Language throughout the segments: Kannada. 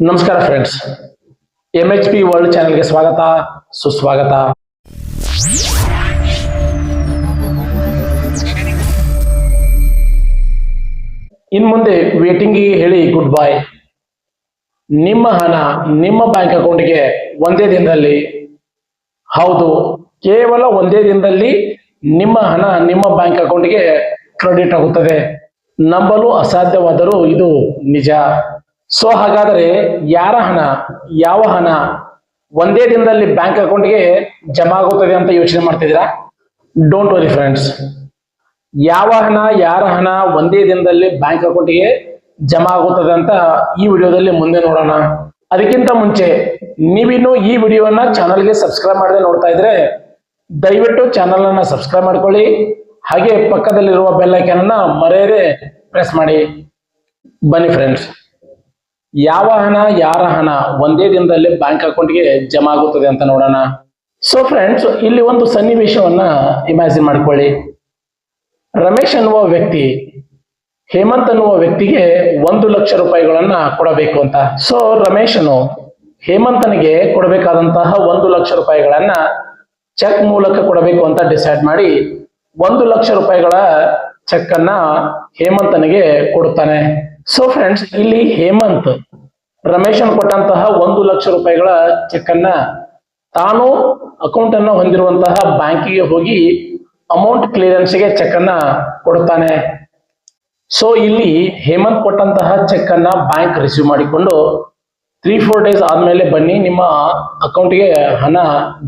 ನಮಸ್ಕಾರ friends M H P world ಚಾನೆಲ್ಗೆ ಸ್ವಾಗತ. ಸುಸ್ವಾಗತ. ಇನ್ ಮುಂದೆ ವೇಟಿಂಗಿಗೆ ಹೇಳಿ ಗುಡ್ ಬೈ ನಿಮ್ಮ ಹಣ ನಿಮ್ಮ ಬ್ಯಾಂಕ್ ಅಕೌಂಟ್ಗೆ ಒಂದೇ ದಿನದಲ್ಲಿ. ಹೌದು, ಕೇವಲ ಒಂದೇ ದಿನದಲ್ಲಿ ನಿಮ್ಮ ಹಣ ನಿಮ್ಮ ಬ್ಯಾಂಕ್ ಅಕೌಂಟ್ಗೆ ಕ್ರೆಡಿಟ್ ಆಗುತ್ತದೆ. ನಂಬಲು ಅಸಾಧ್ಯವಾದರೂ ಇದು ನಿಜ. ಸೊ ಹಾಗಾದರೆ ಯಾರ ಹಣ, ಯಾವ ಹಣ ಒಂದೇ ದಿನದಲ್ಲಿ ಬ್ಯಾಂಕ್ ಅಕೌಂಟ್ಗೆ ಜಮಾ ಆಗುತ್ತದೆ ಅಂತ ಯೋಚನೆ ಮಾಡ್ತಿದ್ದೀರಾ? ಡೋಂಟ್ ವರಿ ಫ್ರೆಂಡ್ಸ್ ಯಾವ ಹಣ, ಯಾರ ಹಣ ಒಂದೇ ದಿನದಲ್ಲಿ ಬ್ಯಾಂಕ್ ಅಕೌಂಟ್ಗೆ ಜಮಾ ಆಗುತ್ತದೆ ಅಂತ ಈ ವಿಡಿಯೋದಲ್ಲಿ ಮುಂದೆ ನೋಡೋಣ. ಅದಕ್ಕಿಂತ ಮುಂಚೆ ನೀವಿನ್ನು ಈ ವಿಡಿಯೋನ ಚಾನಲ್ಗೆ ಸಬ್ಸ್ಕ್ರೈಬ್ ಮಾಡದೆ ನೋಡ್ತಾ ಇದ್ರೆ ದಯವಿಟ್ಟು ಚಾನಲ್ ಅನ್ನ ಸಬ್ಸ್ಕ್ರೈಬ್ ಮಾಡ್ಕೊಳ್ಳಿ. ಹಾಗೆ ಪಕ್ಕದಲ್ಲಿರುವ ಬೆಲ್ ಐಕನ್ ಅನ್ನ ಮರೆಯದೆ ಪ್ರೆಸ್ ಮಾಡಿ. ಬನ್ನಿ ಫ್ರೆಂಡ್ಸ್ ಯಾವ ಹಣ, ಯಾರ ಹಣ? ಒಂದೇ ದಿನದಲ್ಲಿ ಬ್ಯಾಂಕ್ ಅಕೌಂಟ್ಗೆ ಜಮಾ ಆಗುತ್ತದೆ ಅಂತ ನೋಡೋಣ. ಸೊ ಫ್ರೆಂಡ್ಸ್ ಇಲ್ಲಿ ಒಂದು ಸನ್ನಿವೇಶವನ್ನ ಇಮ್ಯಾಜಿನ್ ಮಾಡ್ಕೊಳ್ಳಿ. ರಮೇಶ್ ಅನ್ನುವ ವ್ಯಕ್ತಿ, ಹೇಮಂತ್ ಅನ್ನುವ ವ್ಯಕ್ತಿಗೆ ಒಂದು ಲಕ್ಷ ರೂಪಾಯಿಗಳನ್ನ ಕೊಡಬೇಕು ಅಂತ. ಸೊ ರಮೇಶನು ಹೇಮಂತನಿಗೆ ಕೊಡಬೇಕಾದಂತಹ ಒಂದು ಲಕ್ಷ ರೂಪಾಯಿಗಳನ್ನ ಚೆಕ್ ಮೂಲಕ ಕೊಡಬೇಕು ಅಂತ ಡಿಸೈಡ್ ಮಾಡಿ ಒಂದು ಲಕ್ಷ ರೂಪಾಯಿಗಳ ಚೆಕ್ ಅನ್ನ ಹೇಮಂತನಿಗೆ ಕೊಡುತ್ತಾನೆ. ಸೊ ಫ್ರೆಂಡ್ಸ್ ಇಲ್ಲಿ ಹೇಮಂತ್ ರಮೇಶನ್ ಕೊಟ್ಟಂತಹ ಒಂದು ಲಕ್ಷ ರೂಪಾಯಿಗಳ ಚೆಕ್ ಅನ್ನ ತಾನು ಅಕೌಂಟ್ ಅನ್ನ ಹೊಂದಿರುವಂತಹ ಬ್ಯಾಂಕಿಗೆ ಹೋಗಿ ಅಮೌಂಟ್ ಕ್ಲಿಯರೆನ್ಸ್ಗೆ ಚೆಕ್ ಅನ್ನ ಕೊಡ್ತಾನೆ ಸೊ ಇಲ್ಲಿ ಹೇಮಂತ್ ಕೊಟ್ಟಂತಹ ಚೆಕ್ ಅನ್ನ ಬ್ಯಾಂಕ್ ರಿಸೀವ್ ಮಾಡಿಕೊಂಡು ತ್ರೀ ಫೋರ್ ಡೇಸ್ ಆದ್ಮೇಲೆ ಬನ್ನಿ, ನಿಮ್ಮ ಅಕೌಂಟ್ಗೆ ಹಣ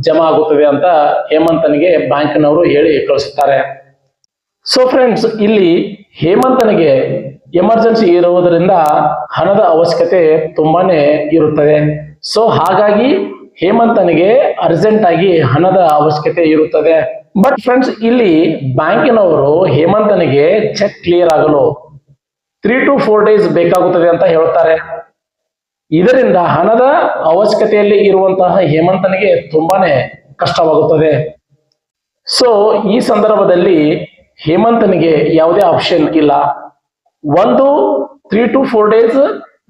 ಜಮಾ ಆಗುತ್ತದೆ ಅಂತ ಹೇಮಂತನಿಗೆ ಬ್ಯಾಂಕ್ನವರು ಹೇಳಿ ಕಳಿಸುತ್ತಾರೆ ಸೊ ಫ್ರೆಂಡ್ಸ್ ಇಲ್ಲಿ ಹೇಮಂತನಿಗೆ ಎಮರ್ಜೆನ್ಸಿ ಇರುವುದರಿಂದ ಹಣದ ಅವಶ್ಯಕತೆ ತುಂಬಾನೇ ಇರುತ್ತದೆ. ಸೊ ಹಾಗಾಗಿ ಹೇಮಂತನಿಗೆ ಅರ್ಜೆಂಟ್ ಆಗಿ ಹಣದ ಅವಶ್ಯಕತೆ ಇರುತ್ತದೆ. ಬಟ್ ಫ್ರೆಂಡ್ಸ್ ಇಲ್ಲಿ ಬ್ಯಾಂಕಿನವರು ಹೇಮಂತನಿಗೆ ಚೆಕ್ ಕ್ಲಿಯರ್ ಆಗಲು ತ್ರೀ ಟು ಫೋರ್ ಡೇಸ್ ಬೇಕಾಗುತ್ತದೆ ಅಂತ ಹೇಳ್ತಾರೆ. ಇದರಿಂದ ಹಣದ ಅವಶ್ಯಕತೆಯಲ್ಲಿ ಇರುವಂತಹ ಹೇಮಂತನಿಗೆ ತುಂಬಾನೇ ಕಷ್ಟವಾಗುತ್ತದೆ. ಸೊ ಈ ಸಂದರ್ಭದಲ್ಲಿ ಹೇಮಂತನಿಗೆ ಯಾವುದೇ ಆಪ್ಷನ್ ಇಲ್ಲ. ಒಂದು three to four days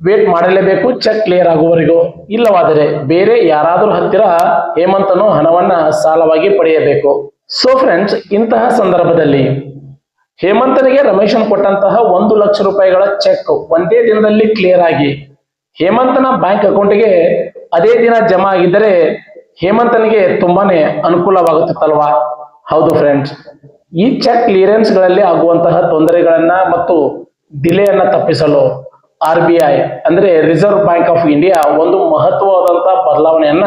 wait ಮಾಡಲೇಬೇಕು ಚೆಕ್ ಕ್ಲಿಯರ್ ಆಗುವವರೆಗೂ. ಇಲ್ಲವಾದರೆ ಬೇರೆ ಯಾರಾದರೂ ಹತ್ತಿರ ಹೇಮಂತನು ಹಣವನ್ನ ಸಾಲವಾಗಿ ಪಡೆಯಬೇಕು. ಸೊ ಫ್ರೆಂಡ್ಸ್ ಇಂತಹ ಸಂದರ್ಭದಲ್ಲಿ ಹೇಮಂತನಿಗೆ ರಮೇಶನ್ ಕೊಟ್ಟಂತಹ ಒಂದು ಲಕ್ಷ ರೂಪಾಯಿಗಳ ಚೆಕ್ ಒಂದೇ ದಿನದಲ್ಲಿ ಕ್ಲಿಯರ್ ಆಗಿ, ಹೇಮಂತನ ಬ್ಯಾಂಕ್ ಅಕೌಂಟ್ಗೆ ಅದೇ ದಿನ ಜಮಾ ಆಗಿದ್ದರೆ ಹೇಮಂತನಿಗೆ ತುಂಬಾನೇ ಅನುಕೂಲವಾಗುತ್ತಿತ್ತಲ್ವಾ ಹೌದು ಫ್ರೆಂಡ್ಸ್ ಈ ಚೆಕ್ ಕ್ಲಿಯರೆನ್ಸ್ಗಳಲ್ಲಿ ಆಗುವಂತಹ ತೊಂದರೆಗಳನ್ನ ಮತ್ತು ಡಿಲೇಯನ್ನ ತಪ್ಪಿಸಲು ಆರ್ ಬಿ ಐ ಅಂದ್ರೆ ರಿಸರ್ವ್ ಬ್ಯಾಂಕ್ ಆಫ್ ಇಂಡಿಯಾ ಒಂದು ಮಹತ್ವವಾದಂತಹ ಬದಲಾವಣೆಯನ್ನ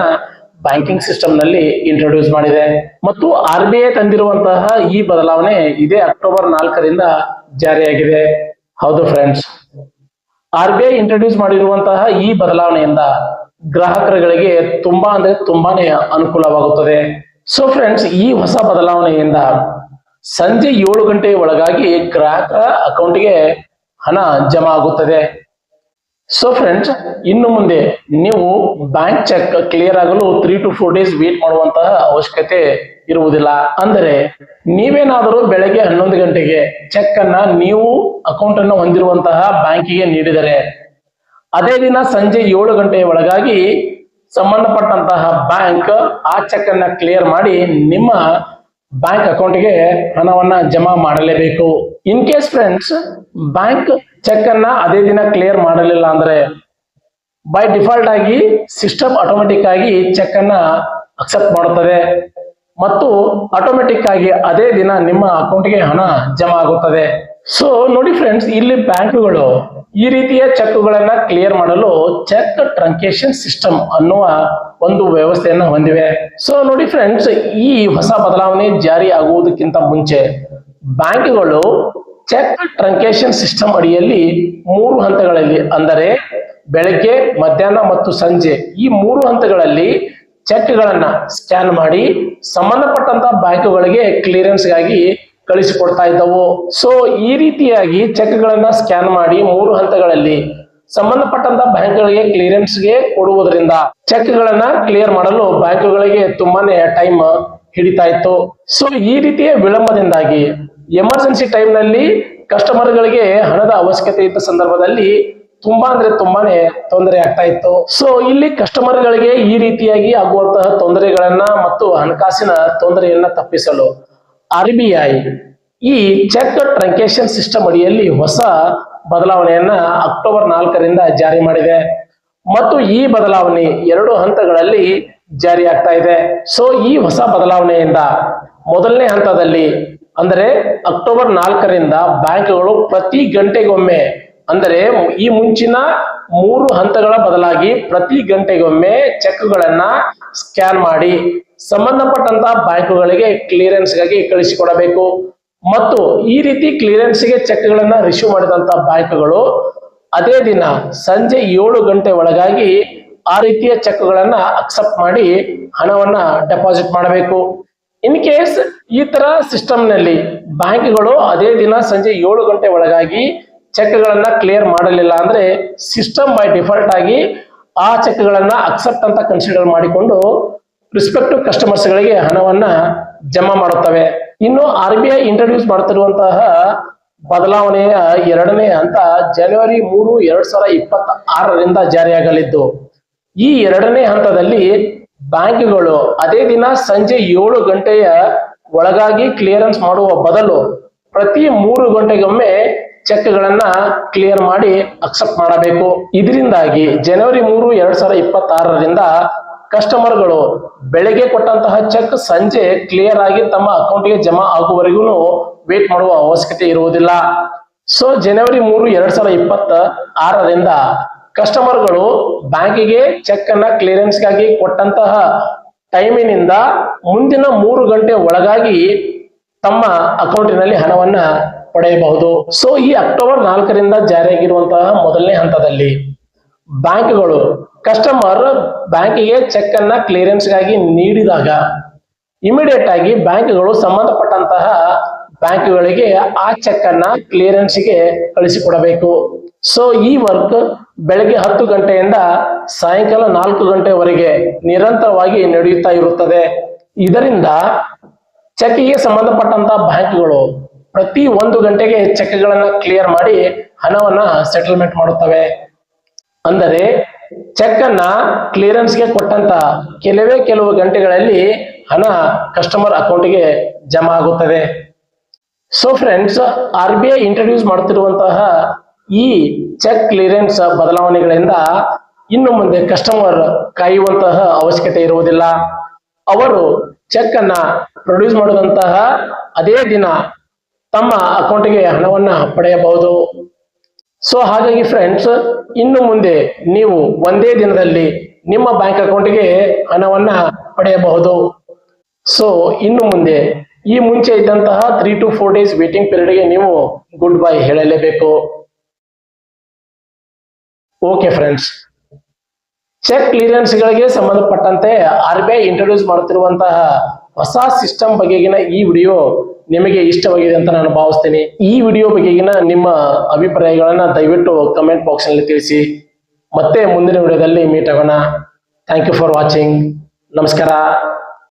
ಬ್ಯಾಂಕಿಂಗ್ ಸಿಸ್ಟಮ್ನಲ್ಲಿ ಇಂಟ್ರೊಡ್ಯೂಸ್ ಮಾಡಿದೆ. ಮತ್ತು ಆರ್ ಬಿ ಐ ತಂದಿರುವಂತಹ ಈ ಬದಲಾವಣೆ ಇದೇ ಅಕ್ಟೋಬರ್ ನಾಲ್ಕರಿಂದ ಜಾರಿಯಾಗಿದೆ. ಹೌದು friends R B I introduce ಮಾಡಿರುವಂತಹ ಈ ಬದಲಾವಣೆಯಿಂದ ಗ್ರಾಹಕರುಗಳಿಗೆ ತುಂಬಾ ಅಂದ್ರೆ ತುಂಬಾನೇ ಅನುಕೂಲವಾಗುತ್ತದೆ. ಸೊ ಫ್ರೆಂಡ್ಸ್ ಈ ಹೊಸ ಬದಲಾವಣೆಯಿಂದ ಸಂಜೆ ಏಳು ಗಂಟೆಯ ಒಳಗಾಗಿ ಗ್ರಾಹಕರ ಅಕೌಂಟ್ಗೆ ಹಣ ಜಮಾ ಆಗುತ್ತದೆ. ಸೊ ಫ್ರೆಂಡ್ಸ್ ಇನ್ನು ಮುಂದೆ ನೀವು ಬ್ಯಾಂಕ್ ಚೆಕ್ ಕ್ಲಿಯರ್ ಆಗಲು three to four days wait ಮಾಡುವಂತಹ ಅವಶ್ಯಕತೆ ಇರುವುದಿಲ್ಲ. ಅಂದರೆ ನೀವೇನಾದರೂ ಬೆಳಗ್ಗೆ ಹನ್ನೊಂದು ಗಂಟೆಗೆ ಚೆಕ್ ಅನ್ನ ನೀವು ಅಕೌಂಟ್ ಅನ್ನು ಹೊಂದಿರುವಂತಹ ಬ್ಯಾಂಕಿಗೆ ನೀಡಿದರೆ, ಅದೇ ದಿನ ಸಂಜೆ ಏಳು ಗಂಟೆಯ ಒಳಗಾಗಿ ಸಂಬಂಧಪಟ್ಟಂತಹ ಬ್ಯಾಂಕ್ ಆ ಚೆಕ್ ಅನ್ನ ಕ್ಲಿಯರ್ ಮಾಡಿ ನಿಮ್ಮ ಬ್ಯಾಂಕ್ ಅಕೌಂಟ್ಗೆ ಹಣವನ್ನ ಜಮಾ ಮಾಡಲೇಬೇಕು. In case friends bank cheque ಅನ್ನ ಅದೇ ದಿನ ಕ್ಲಿಯರ್ ಮಾಡಲಿಲ್ಲ ಅಂದ್ರೆ ಬೈ ಡಿಫಾಲ್ಟ್ ಆಗಿ ಸಿಸ್ಟಮ್ ಆಟೋಮೆಟಿಕ್ ಆಗಿ ಚೆಕ್ ಅನ್ನ ಅಕ್ಸೆಪ್ಟ್ ಮಾಡುತ್ತದೆ. ಮತ್ತು ಆಟೋಮೆಟಿಕ್ ಆಗಿ ಅದೇ ದಿನ ನಿಮ್ಮ ಅಕೌಂಟ್ಗೆ ಹಣ ಜಮಾ ಆಗುತ್ತದೆ. ಸೊ ನೋಡಿ ಫ್ರೆಂಡ್ಸ್ ಇಲ್ಲಿ ಬ್ಯಾಂಕ್ಗಳು ಈ ರೀತಿಯ ಚೆಕ್ಗಳನ್ನ ಕ್ಲಿಯರ್ ಮಾಡಲು ಚೆಕ್ ಟ್ರಂಕೇಶನ್ ಸಿಸ್ಟಮ್ ಅನ್ನುವ ಒಂದು ವ್ಯವಸ್ಥೆಯನ್ನು ಹೊಂದಿವೆ. ಸೊ ನೋಡಿ ಫ್ರೆಂಡ್ಸ್ ಈ ಹೊಸ ಬದಲಾವಣೆ ಜಾರಿ ಆಗುವುದಕ್ಕಿಂತ ಮುಂಚೆ ಬ್ಯಾಂಕ್ಗಳು ಚೆಕ್ ಟ್ರಂಕೇಶನ್ ಸಿಸ್ಟಮ್ ಅಡಿಯಲ್ಲಿ ಮೂರು ಹಂತಗಳಲ್ಲಿ, ಅಂದರೆ ಬೆಳಗ್ಗೆ, ಮಧ್ಯಾಹ್ನ ಮತ್ತು ಸಂಜೆ ಈ ಮೂರು ಹಂತಗಳಲ್ಲಿ ಚೆಕ್ಗಳನ್ನ ಸ್ಕ್ಯಾನ್ ಮಾಡಿ, ಸಂಬಂಧಪಟ್ಟಂತ ಬ್ಯಾಂಕುಗಳಿಗೆ ಕ್ಲಿಯರೆನ್ಸ್ಗಾಗಿ ಕಳಿಸಿಕೊಡ್ತಾ ಇದ್ದವು. ಸೊ ಈ ರೀತಿಯಾಗಿ ಚೆಕ್ಗಳನ್ನ ಸ್ಕ್ಯಾನ್ ಮಾಡಿ ಮೂರು ಹಂತಗಳಲ್ಲಿ ಸಂಬಂಧಪಟ್ಟಂತ ಬ್ಯಾಂಕ್ಗಳಿಗೆ ಕ್ಲಿಯರೆನ್ಸ್ಗೆ ಕೊಡುವುದರಿಂದ ಚೆಕ್ಗಳನ್ನ ಕ್ಲಿಯರ್ ಮಾಡಲು ಬ್ಯಾಂಕ್ಗಳಿಗೆ ತುಂಬಾನೇ ಟೈಮ್ ಹಿಡಿತಾ ಇತ್ತು. ಸೊ ಈ ರೀತಿಯ ವಿಳಂಬದಿಂದಾಗಿ ಎಮರ್ಜೆನ್ಸಿ ಟೈಮ್ನಲ್ಲಿ ಕಸ್ಟಮರ್ಗಳಿಗೆ ಹಣದ ಅವಶ್ಯಕತೆ ಇದ್ದ ಸಂದರ್ಭದಲ್ಲಿ ತುಂಬಾ ಅಂದ್ರೆ ತುಂಬಾನೇ ತೊಂದರೆ ಆಗ್ತಾ ಇತ್ತು. ಸೊ ಇಲ್ಲಿ ಕಸ್ಟಮರ್ ಗಳಿಗೆ ಈ ರೀತಿಯಾಗಿ ಆಗುವಂತಹ ತೊಂದರೆಗಳನ್ನ ಮತ್ತು ಹಣಕಾಸಿನ ತೊಂದರೆಯನ್ನ ತಪ್ಪಿಸಲು ಆರ್ ಬಿ ಐ ಈ ಚೆಕ್ ಟ್ರಂಕೇಶನ್ ಸಿಸ್ಟಮ್ ಅಡಿಯಲ್ಲಿ ಹೊಸ ಬದಲಾವಣೆಯನ್ನ ಅಕ್ಟೋಬರ್ ನಾಲ್ಕರಿಂದ ಜಾರಿ ಮಾಡಿದೆ. ಮತ್ತು ಈ ಬದಲಾವಣೆ ಎರಡು ಹಂತಗಳಲ್ಲಿ ಜಾರಿ ಆಗ್ತಾ ಇದೆ. ಸೊ ಈ ಹೊಸ ಬದಲಾವಣೆಯಿಂದ ಮೊದಲನೇ ಹಂತದಲ್ಲಿ ಅಂದರೆ ಅಕ್ಟೋಬರ್ ನಾಲ್ಕರಿಂದ ಬ್ಯಾಂಕ್ಗಳು ಪ್ರತಿ ಗಂಟೆಗೊಮ್ಮೆ ಅಂದರೆ ಈ ಮುಂಚಿನ ಮೂರು ಹಂತಗಳ ಬದಲಾಗಿ ಪ್ರತಿ ಗಂಟೆಗೊಮ್ಮೆ ಚೆಕ್ಗಳನ್ನ ಸ್ಕ್ಯಾನ್ ಮಾಡಿ ಸಂಬಂಧಪಟ್ಟಂತ ಬ್ಯಾಂಕುಗಳಿಗೆ ಕ್ಲಿಯರೆನ್ಸ್ಗಾಗಿ ಕಳಿಸಿಕೊಡಬೇಕು. ಮತ್ತು ಈ ರೀತಿ ಕ್ಲಿಯರೆನ್ಸ್ಗೆ ಚೆಕ್ಗಳನ್ನ ರಿಸೀವ್ ಮಾಡಿದಂತ ಬ್ಯಾಂಕ್ಗಳು ಅದೇ ದಿನ ಸಂಜೆ ಏಳು ಗಂಟೆ ಒಳಗಾಗಿ ಆ ರೀತಿಯ ಚೆಕ್ಗಳನ್ನ ಅಕ್ಸೆಪ್ಟ್ ಮಾಡಿ ಹಣವನ್ನ ಡೆಪಾಸಿಟ್ ಮಾಡಬೇಕು. ಇನ್ ಕೇಸ್ ಈ ತರ ಸಿಸ್ಟಮ್ನಲ್ಲಿ ಬ್ಯಾಂಕ್ಗಳು ಅದೇ ದಿನ ಸಂಜೆ ಏಳು ಗಂಟೆ ಒಳಗಾಗಿ ಚೆಕ್ಗಳನ್ನ ಕ್ಲಿಯರ್ ಮಾಡಲಿಲ್ಲ ಅಂದ್ರೆ ಸಿಸ್ಟಮ್ ಬೈ ಡಿಫಾಲ್ಟ್ ಆಗಿ ಆ ಚೆಕ್ಗಳನ್ನ ಅಕ್ಸೆಪ್ಟ್ ಅಂತ ಕನ್ಸಿಡರ್ ಮಾಡಿಕೊಂಡು ರಿಸ್ಪೆಕ್ಟಿವ್ ಕಸ್ಟಮರ್ಸ್ ಗಳಿಗೆ ಹಣವನ್ನ ಜಮಾ ಮಾಡುತ್ತವೆ. ಇನ್ನು ಆರ್ ಬಿ ಐ ಇಂಟ್ರೊಡ್ಯೂಸ್ ಮಾಡ್ತಿರುವಂತಹ ಬದಲಾವಣೆಯ ಎರಡನೇ ಹಂತ ಜನವರಿ ಮೂರು, ಎರಡ್ ಸಾವಿರದ ಇಪ್ಪತ್ತ ಆರರಿಂದ ಜಾರಿಯಾಗಲಿದ್ದು. ಈ ಎರಡನೇ ಹಂತದಲ್ಲಿ ಬ್ಯಾಂಕ್ಗಳು ಅದೇ ದಿನ ಸಂಜೆ ಏಳು ಗಂಟೆಯ ಒಳಗಾಗಿ ಕ್ಲಿಯರೆನ್ಸ್ ಮಾಡುವ ಬದಲು ಪ್ರತಿ ಮೂರು ಗಂಟೆಗೊಮ್ಮೆ ಚೆಕ್ಗಳನ್ನ ಕ್ಲಿಯರ್ ಮಾಡಿ ಅಕ್ಸೆಪ್ಟ್ ಮಾಡಬೇಕು. ಇದರಿಂದಾಗಿ ಜನವರಿ ಮೂರು, ಎರಡ್ ಸಾವಿರದ ಇಪ್ಪತ್ತಾರರಿಂದ ಕಸ್ಟಮರ್ಗಳು ಬೆಳಗ್ಗೆ ಕೊಟ್ಟಂತಹ ಚೆಕ್ ಸಂಜೆ ಕ್ಲಿಯರ್ ಆಗಿ ತಮ್ಮ ಅಕೌಂಟ್ಗೆ ಜಮಾ ಆಗುವವರೆಗೂ ವೇಟ್ ಮಾಡುವ ಅವಶ್ಯಕತೆ ಇರುವುದಿಲ್ಲ. ಸೊ, ಜನವರಿ ಮೂರು, ಎರಡ್ ಸಾವಿರದ ಇಪ್ಪತ್ತ ಆರರಿಂದ ಕಸ್ಟಮರ್ಗಳು ಬ್ಯಾಂಕಿಗೆ ಚೆಕ್ ಅನ್ನ ಕ್ಲಿಯರೆನ್ಸ್ಗಾಗಿ ಕೊಟ್ಟಂತಹ ಟೈಮಿನಿಂದ ಮುಂದಿನ ಮೂರು ಗಂಟೆ ಒಳಗಾಗಿ ತಮ್ಮ ಅಕೌಂಟಿನಲ್ಲಿ ಹಣವನ್ನ ಪಡೆಯಬಹುದು. ಸೊ ಈ ಅಕ್ಟೋಬರ್ ನಾಲ್ಕರಿಂದ ಜಾರಿಯಾಗಿರುವಂತಹ ಮೊದಲನೇ ಹಂತದಲ್ಲಿ ಬ್ಯಾಂಕ್ಗಳು ಕಸ್ಟಮರ್ ಬ್ಯಾಂಕಿಗೆ ಚೆಕ್ ಅನ್ನ ಕ್ಲಿಯರೆನ್ಸ್ಗಾಗಿ ನೀಡಿದಾಗ ಇಮಿಡಿಯೇಟ್ ಆಗಿ ಬ್ಯಾಂಕ್ಗಳು ಸಂಬಂಧಪಟ್ಟಂತಹ ಬ್ಯಾಂಕ್ಗಳಿಗೆ ಆ ಚೆಕ್ ಅನ್ನ ಕ್ಲಿಯರೆನ್ಸ್ಗೆ ಕಳಿಸಿಕೊಡಬೇಕು. ಸೊ ಈ ವರ್ಕ್ ಬೆಳಗ್ಗೆ ಹತ್ತು ಗಂಟೆಯಿಂದ ಸಾಯಂಕಾಲ ನಾಲ್ಕು ಗಂಟೆವರೆಗೆ ನಿರಂತರವಾಗಿ ನಡೆಯುತ್ತಾ ಇರುತ್ತದೆ. ಇದರಿಂದ ಚೆಕ್ಗೆ ಸಂಬಂಧಪಟ್ಟಂತಹ ಬ್ಯಾಂಕ್ಗಳು ಪ್ರತಿ ಒಂದು ಗಂಟೆಗೆ ಚೆಕ್ಗಳನ್ನ ಕ್ಲಿಯರ್ ಮಾಡಿ ಹಣವನ್ನ ಸೆಟಲ್ಮೆಂಟ್ ಮಾಡುತ್ತವೆ. ಅಂದರೆ ಚೆಕ್ ಅನ್ನ ಕ್ಲಿಯರೆನ್ಸ್ಗೆ ಕೊಟ್ಟಂತ ಕೆಲವೇ ಕೆಲವು ಗಂಟೆಗಳಲ್ಲಿ ಹಣ ಕಸ್ಟಮರ್ ಅಕೌಂಟ್ಗೆ ಜಮಾ ಆಗುತ್ತದೆ. So friends R B I introduce ಮಾಡ್ತಿರುವಂತಹ ಈ ಚೆಕ್ ಕ್ಲಿಯರೆನ್ಸ್ ಬದಲಾವಣೆಗಳಿಂದ ಇನ್ನು ಮುಂದೆ ಕಸ್ಟಮರ್ ಕಾಯುವಂತಹ ಅವಶ್ಯಕತೆ ಇರುವುದಿಲ್ಲ. ಅವರು ಚೆಕ್ ಅನ್ನ ಪ್ರೊಡ್ಯೂಸ್ ಮಾಡುವಂತಹ ಅದೇ ದಿನ ತಮ್ಮ ಅಕೌಂಟ್ಗೆ ಹಣವನ್ನ ಪಡೆಯಬಹುದು. ಸೊ ಹಾಗಾಗಿ ಫ್ರೆಂಡ್ಸ್ ಇನ್ನು ಮುಂದೆ ನೀವು ಒಂದೇ ದಿನದಲ್ಲಿ ನಿಮ್ಮ ಬ್ಯಾಂಕ್ ಅಕೌಂಟ್ಗೆ ಹಣವನ್ನ ಪಡೆಯಬಹುದು. ಸೊ ಇನ್ನು ಮುಂದೆ ಈ ಮುಂಚೆ ಇದ್ದಂತಹ three two four days waiting ಪೀರಿಯಡ್ಗೆ ನೀವು ಗುಡ್ ಬೈ ಹೇಳಲೇಬೇಕು. ಓಕೆ ಫ್ರೆಂಡ್ಸ್ ಚೆಕ್ ಕ್ಲಿಯರೆನ್ಸ್ಗಳಿಗೆ ಸಂಬಂಧಪಟ್ಟಂತೆ ಆರ್ ಬಿ ಐ ಇಂಟ್ರೊಡ್ಯೂಸ್ ಮಾಡುತ್ತಿರುವಂತಹ ಹೊಸ ಸಿಸ್ಟಮ್ ಬಗೆಗಿನ ಈ ವಿಡಿಯೋ ನಿಮಗೆ ಇಷ್ಟವಾಗಿದೆ ಅಂತ ನಾನು ಭಾವಿಸ್ತೇನೆ. ಈ ವಿಡಿಯೋ ಬಗೆಗಿನ ನಿಮ್ಮ ಅಭಿಪ್ರಾಯಗಳನ್ನ ದಯವಿಟ್ಟು ಕಮೆಂಟ್ ಬಾಕ್ಸ್ನಲ್ಲಿ ತಿಳಿಸಿ. ಮತ್ತೆ ಮುಂದಿನ ವಿಡಿಯೋದಲ್ಲಿ ಮೀಟ್ ಆಗೋಣ. ಥ್ಯಾಂಕ್ ಯು ಫಾರ್ ವಾಚಿಂಗ್ ನಮಸ್ಕಾರ.